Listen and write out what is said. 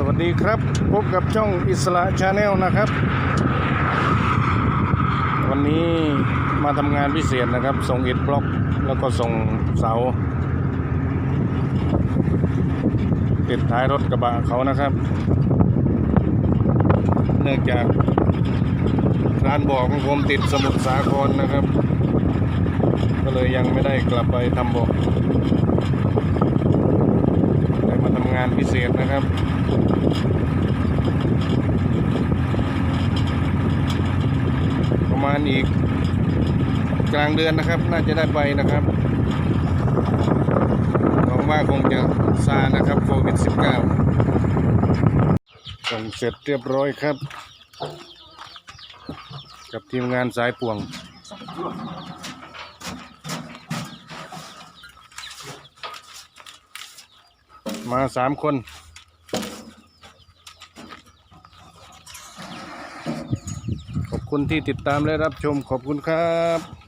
สวัสดีครับ พบกับช่องอิสระชาแนลนะครับ วันนี้มาทำงานพิเศษนะครับ ส่งอิฐบล็อกแล้วก็ส่งเสา ติดท้ายรถกระบะเขานะครับ เนื่องจากร้านบอกของผมติดสมุทรสาครนะครับ ก็เลยยังไม่ได้กลับไปทำบอกได้มาทำงานพิเศษนะครับ ประมาณอีกกลางเดือนนะครับ น่าจะได้ไปนะครับหวังว่าคงจะซานะครับโควิด -19 ส่งเสร็จเรียบร้อยครับ กับทีมงานสายป่วงมาสามคน ขอบ คุณที่ติดตามและรับชมขอบคุณครับ